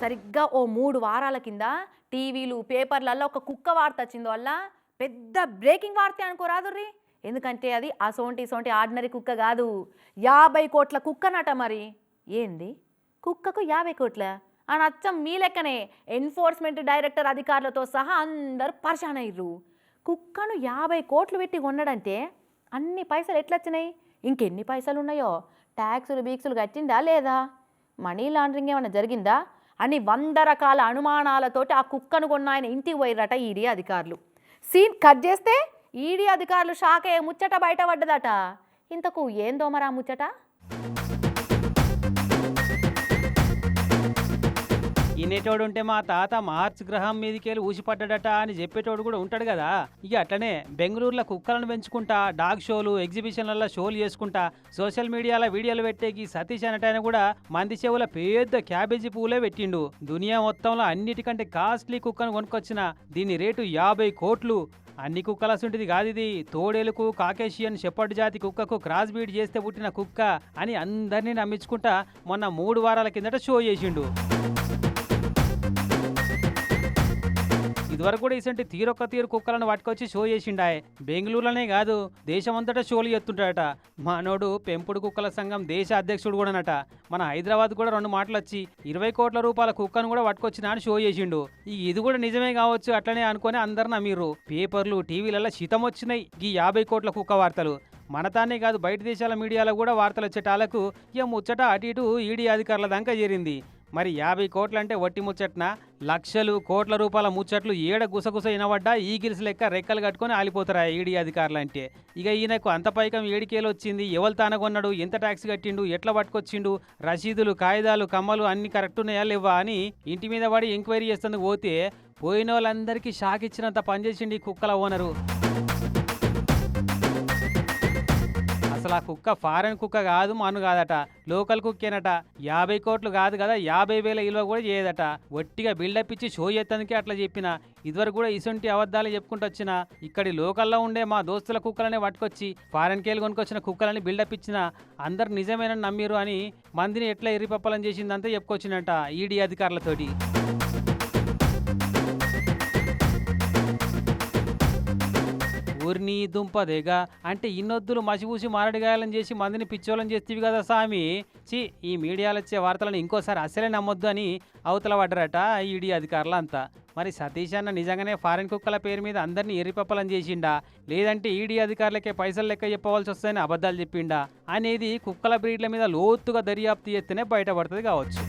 సరిగ్గా ఓ మూడు వారాల కింద టీవీలు పేపర్లలో ఒక కుక్క వార్త వచ్చింది వల్ల పెద్ద బ్రేకింగ్ వార్త అనుకోరాదుర్రి. ఎందుకంటే అది అసోంటి సోంటి ఆర్డినరీ కుక్క కాదు. యాభై కోట్ల కుక్కనట మరి. ఏంది? కుక్కకు యాభై కోట్ల? అని అచ్చం మీ లెక్కనే. ఎన్ఫోర్స్మెంట్ డైరెక్టర్ అధికారులతో సహా అందరూ పరిశాన్ అయ్యారు కుక్కను యాభై కోట్లు పెట్టి కొన్నాడంటే అన్ని పైసలు ఎట్లొచ్చినాయి? ఇంకెన్ని పైసలు ఉన్నాయో ట్యాక్సులు బీక్సులు కట్టిందా లేదా? మనీ లాండరింగ్ ఏమైనా జరిగిందా? అని వంద రకాల అనుమానాలతోటి ఆ కుక్కను కొన్న ఆయన ఇంటికి పోయిరట ఈడీ అధికారులు. సీన్ కట్ చేస్తే ఈడీ అధికారులు షాక్ అయ్యే ముచ్చట బయటపడ్డదట ఇంతకు ఏం దోమరా ముచ్చట? తినేటోడు ఉంటే మా తాత మార్చ్ గ్రహం మీదకెళ్ళి ఊసిపడ్డాడట అని చెప్పేటోడు కూడా ఉంటాడు కదా. ఇక అట్లనే బెంగళూరులో కుక్కలను పెంచుకుంటా డాగ్ షోలు ఎగ్జిబిషన్లలో షోలు చేసుకుంటా సోషల్ మీడియాలో వీడియోలు పెట్టేకి సతీష్ అనటైన కూడా మంది చెవుల పెద్ద క్యాబేజీ పువ్వులే పెట్టిండు. దునియా మొత్తంలో అన్నిటికంటే కాస్ట్లీ కుక్కను కొనుక్కొచ్చిన. దీని రేటు యాభై కోట్లు. అన్ని కుక్కలసుంటిది కాదు ఇది. తోడేలుకు కాకేషియన్ షెపర్డ్ జాతి కుక్కకు క్రాస్ బీడ్ చేస్తే పుట్టిన కుక్క అని అందరినీ నమ్మించుకుంటా మొన్న మూడు వారాల కిందట షో చేసిండు. ఇదివరకు కూడా ఇసంటి తీరొక్క తీరు కుక్కలను పట్టుకొచ్చి షో చేసిండాయ్. బెంగళూరులోనే కాదు దేశమంతటా షోలు చేస్తుంటాడట మానోడు పెంపుడు కుక్కల సంఘం దేశ అధ్యక్షుడు కూడానట. మన హైదరాబాద్ కూడా రెండు మాటలు వచ్చి ఇరవై కోట్ల రూపాయల కుక్కను కూడా పట్టుకొచ్చినా అని షో చేసిండు. ఈ ఇది కూడా నిజమే కావచ్చు అట్లనే అనుకొని అందరు నమ్మిర్రు. పేపర్లు టీవీలలో శీతం వచ్చినాయి ఈ యాభై కోట్ల కుక్క వార్తలు. మనతానే కాదు బయట దేశాల మీడియాలో కూడా వార్తలు వచ్చేటాలకు ఇక ముచ్చట అటు ఇటు ఈడీ అధికారుల దాకా చేరింది. మరి యాభై కోట్లంటే వట్టి ముచ్చట్న? లక్షలు కోట్ల రూపాయల ముచ్చట్లు ఏడ గుసగుస ఇనబడ్డా ఈగిల్స్ లెక్క రెక్కలు కట్టుకొని ఆలిపోతారు ఈడీ అధికారులు అంటే ఇక ఈయనకు అంత పైకం ఏడికేలు వచ్చింది ఎవరు తానగొన్నాడు? ఎంత ట్యాక్స్ కట్టిండు? ఎట్లా పట్టుకొచ్చిండు? రసీదులు కాయిదాలు కమ్మలు అన్ని కరెక్ట్ ఉన్నాయా లేవా అని ఇంటి మీద పడి ఎంక్వైరీ చేస్తుంది పోతే పోయిన వాళ్ళందరికీ షాక్ ఇచ్చినంత పనిచేసిండు ఈ కుక్కల ఓనరు. అసలు ఆ కుక్క ఫారెన్ కుక్క కాదు మను కాదట. లోకల్ కుక్కేనట. యాభై కోట్లు కాదు కదా యాభై వేల ఇలువ కూడా చేయదట. ఒట్టిగా బిల్డప్ ఇచ్చి షో చేస్తానికి అట్లా చెప్పిన. ఇదివరకు కూడా ఇసొంటి అబద్ధాలు చెప్పుకుంటూ వచ్చిన. ఇక్కడి లోకల్లో ఉండే మా దోస్తుల కుక్కలనే పట్టుకొచ్చి ఫారెన్ కేలు కొనుకొచ్చిన కుక్కలని బిల్డప్ ఇచ్చిన అందరు నిజమేనని నమ్మిరు అని మందిని ఎట్లా ఎర్రిపప్పలం చేసిందంతా చెప్పుకొచ్చినట ఈడీ అధికారులతోటి. ఊరిని దుంపదేగా అంటే ఇన్నొద్దులు మసిపూసి మారడిగాయాలని చేసి మందిని పిచ్చోళ్ళని చేస్తేవి కదా స్వామి చి ఈ మీడియాలో వచ్చే వార్తలను ఇంకోసారి అసలే నమ్మొద్దు అని అవతల పడ్డరట ఈడీ అధికారులు అంతా మరి సతీష్ అన్న నిజంగానే ఫారెన్ కుక్కల పేరు మీద అందరినీ ఎర్రిపప్పలని చేసిండా? లేదంటే ఈడీ అధికారులకే పైసలు లెక్క చెప్పవలసి వస్తాయని అబద్ధాలు చెప్పిండా? అనేది కుక్కల బ్రీడ్ల మీద లోతుగా దర్యాప్తు చేస్తేనే బయటపడుతుంది కావచ్చు.